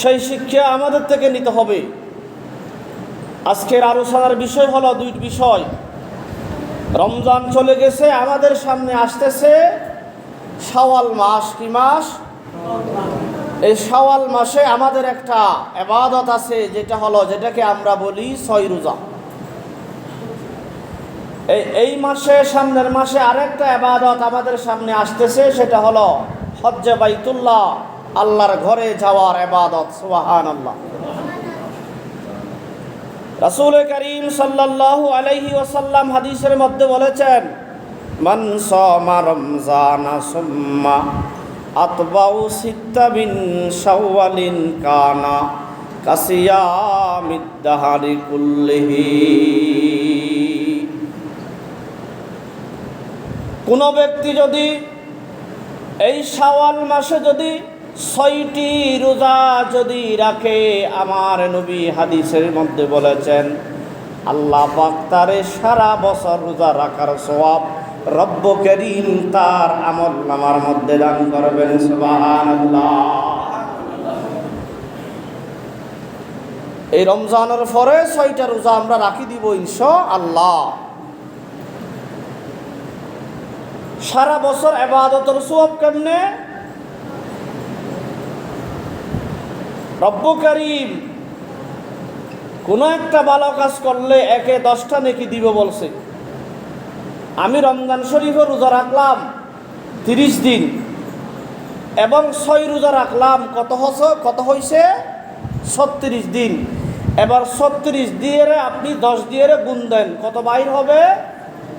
সেই শিক্ষা আমাদের থেকে নিতে হবে। আজকের আলোচনার বিষয় হলো দুই বিষয়। রমজান চলে গেছে, আমাদের সামনে আসতেছে শাওয়াল মাস। কি মাস? এই শাওয়াল মাসে আমাদের একটা এবাদত আছে, যেটা হলো যেটাকে আমরা বলি ছয় রোজা। এই এই মাসে, সামনের মাসে আরেকটা এবাদত আমাদের সামনে আসতেছে, সেটা হলো হজ্জে বাইতুল্লাহ। আল্লাহর ঘরে যাওয়ার এবাদত সুবাহান আল্লাহ রাসূল করিম সাল্লাল্লাহু আলাইহি ওয়াসাল্লাম হাদিসের মধ্যে বলেছেন, মান সামা রমজানা সুম্মা আতবাউ সিত্তা বিন শাওয়ালিন কানা কাসিয়ামিদ দাহারি কুল্লিহি। কোনো ব্যক্তি যদি এই শাওয়াল মাসে যদি ছয়টি রোজা যদি রাখে, আমার নবী হাদিসের মধ্যে বলেছেন, আল্লাহ পাক তারে সারা বছর রোজা রাখার সওয়াব রব্ব করিম তার আমল নামার মধ্যে দান করবেন এই রমজানের পরে ছয়টা রোজা আমরা রাখি দিব ইনশা আল্লাহ সারা বছর এবাদতের সব কেমনে? রব্ব করিম, কোনো একটা ভালো কাজ করলে একে দশটা নেকি দিব বলছে। আমি রমজান শরীফে রোজা রাখলাম, তিরিশ দিন। এবং ছয় রোজা রাখলাম, কত হচ্ছে, কত হয়েছে ছত্রিশ দিন। এবার ছত্রিশ দিয়ে আপনি দশ দিয়ে গুণ দেন, কত বাইর হবে?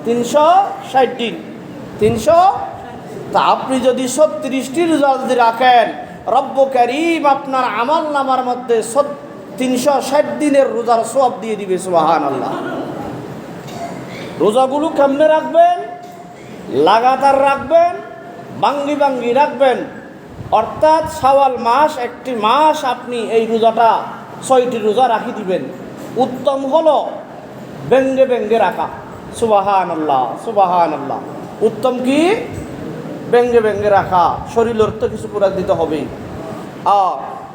তিনশো ষাট দিন। তিনশো? তা আপনি যদি ছত্রিশটি রোজা যদি রাখেন রব্ব করিম আপনার আমল নামার মধ্যে তিনশো ষাট দিনের রোজার সব দিয়ে দিবে সুবাহান আল্লাহ রোজাগুলো কেমনে রাখবেন? লাগাতার রাখবেন বাঙ্গি বাঙ্গি রাখবেন। অর্থাৎ সাওয়াল মাস, একটি মাস আপনি এই রোজাটা ছয়টি রোজা রাখি দিবেন। উত্তম হলো ব্যঙ্গে ব্যঙ্গে রাখা। সুবাহান আল্লাহ সুবাহান আল্লাহ উত্তম কি? ব্যঙ্গে ব্যঙ্গে রাখা, শরীরের তো কিছু পুরা দিতে হবে আ,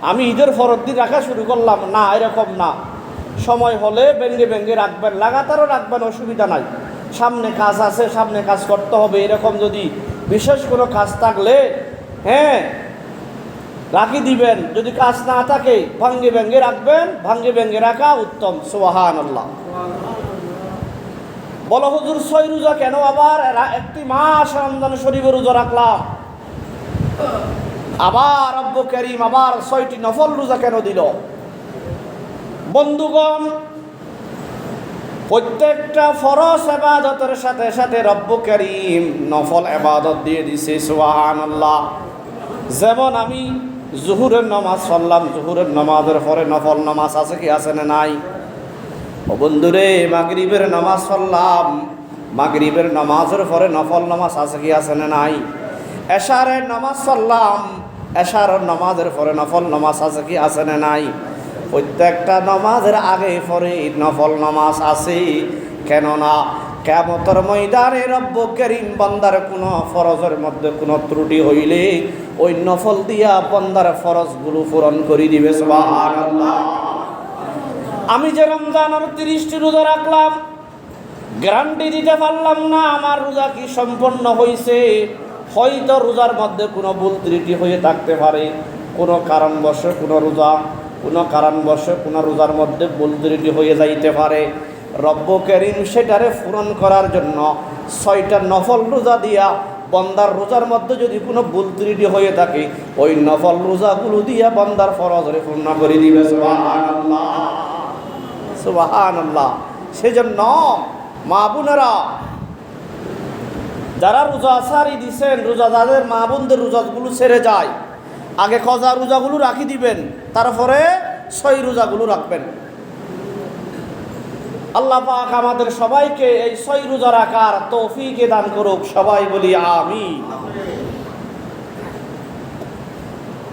আমি ঈদের ফরত দিন রাখা শুরু করলাম, না, এরকম না। সময় হলে ব্যঙ্গে ব্যঙ্গে রাখবেন, লাগাতারও রাখবেন, অসুবিধা নাই। সামনে কাজ আছে, সামনে কাজ করতে হবে, এরকম যদি বিশেষ কোনো কাজ থাকলে হ্যাঁ রাখি দিবেন। যদি কাজ না থাকে, ভাঙ্গে ব্যঙ্গে রাখবেন, ভাঙ্গে ব্যঙ্গে রাখা উত্তম সোহান আল্লাহ বলো হুজুর, ছয় রোজা কেন আবার একটি মাস রমজান শরীফের রোজা রাখলাম? আবার রব্ব করিম আবার ছয়টি নফল রোজা কেন দিল? বন্ধুগণ, প্রত্যেকটা ফরস এবাদতের সাথে সাথে রব্ব করিম নফল এবাদত দিয়ে দিছে সোহান আল্লাহ যেমন আমি জুহুরের নমাজ পড়লাম জুহুরের নমাজের পরে নফল নমাজ আছে কি, আছে না নাই? ও বন্ধুরে, মাগরিবের নামাজ পড়লাম। মাগরিবের নামাজের পরে নফল নামাজ আছে কি আছে না নাই? এশারের নামাজ পড়লাম এশারের নামাজের পরে নফল নামাজ আছে কি আছে না নাই? প্রত্যেকটা নামাজের আগে পরে নফল নামাজ আছে। কেননা কেমতর ময়দানে রব্ব করিম বন্দার কোনো ফরজের মধ্যে কোনো ত্রুটি হইলে ওই নফল দিয়া বন্দার ফরজগুলো পূরণ করে দিবে, সুবহানাল্লাহ। আমি যে রমজানের তিরিশটি রোজা রাখলাম, গ্যারান্টি দিতে পারলাম না, আমার রোজা কি সম্পন্ন হয়েছে হয়তো রোজার মধ্যে কোনো ভুল ত্রুটি হয়ে থাকতে পারে, কোনো কারণবশে কোনো রোজা, কোনো কারণবশে কোনো রোজার মধ্যে ভুল ত্রুটি হয়ে যাইতে পারে। রব্ব করিম সেটারে পূরণ করার জন্য ছয়টা নফল রোজা দিয়া, বন্দার রোজার মধ্যে যদি কোনো ভুল ত্রুটি হয়ে থাকে, ওই নফল রোজাগুলো দিয়া বন্দার ফরজরে পূর্ণ করে দিবে, সুবহানাল্লাহ। সুবাহান সেজন্য মা বোনেরা, যারা রোজা সারি দিছেন রোজা যাদের মা বোনদের রোজাগুলো ছেড়ে যায়। আগে খজা রোজাগুলো রাখি দিবেন, তারপরে ছয় রোজাগুলো রাখবেন। আল্লাহ পাক আমাদের সবাইকে এই ছয় রোজা রাখার তৌফিকে দান করুক, সবাই বলি আমি